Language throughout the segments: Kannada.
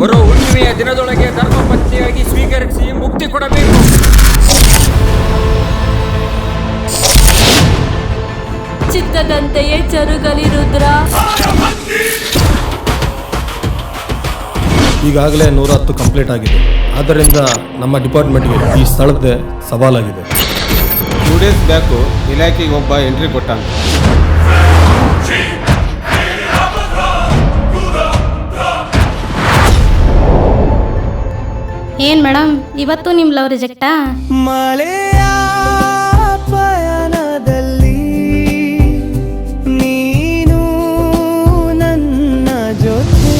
ಬರೋ ಹುಣ್ಣಿಮೆಯ ದಿನದೊಳಗೆ ಧರ್ಮಪತ್ನಿಯಾಗಿ ಸ್ವೀಕರಿಸಿ ಮುಕ್ತಿ ಕೊಡಬೇಕು. ಚಿತ್ತದಂತೆಯೇ ಚರುಗಲಿ ರುದ್ರ ಈಗಾಗಲೇ ನೂರ ಹತ್ತು ಕಂಪ್ಲೀಟ್ ಆಗಿದೆ. ಆದ್ದರಿಂದ ನಮ್ಮ ಡಿಪಾರ್ಟ್ಮೆಂಟ್ಗೆ ಈ ಸ್ಥಳದ್ದೇ ಸವಾಲಾಗಿದೆ. ಟೂ ಡೇಸ್ ಬ್ಯಾಕು ಇಲಾಖೆಗೆ ಒಬ್ಬ ಎಂಟ್ರಿ ಕೊಟ್ಟ ಏನ್ ಮೇಡಮ್ ಇವತ್ತು ನಿಮ್ ಲವ್ ರಿಜೆಕ್ಟಾ? ಮಳೆಯ ಪಯಣದಲ್ಲಿ ನೀನು ನನ್ನ ಜೊತೆ.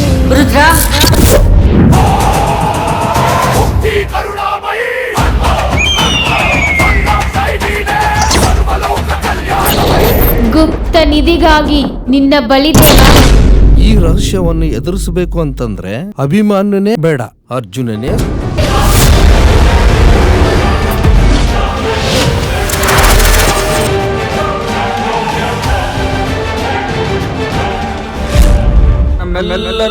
ಗುಪ್ತ ನಿಧಿಗಾಗಿ ನಿನ್ನ ಬಳಿ ಈ ರಹಸ್ಯವನ್ನು ಎದುರಿಸಬೇಕು ಅಂತಂದ್ರೆ ಅಭಿಮಾನನೇ ಬೇಡ ಅರ್ಜುನನೇ நல்ல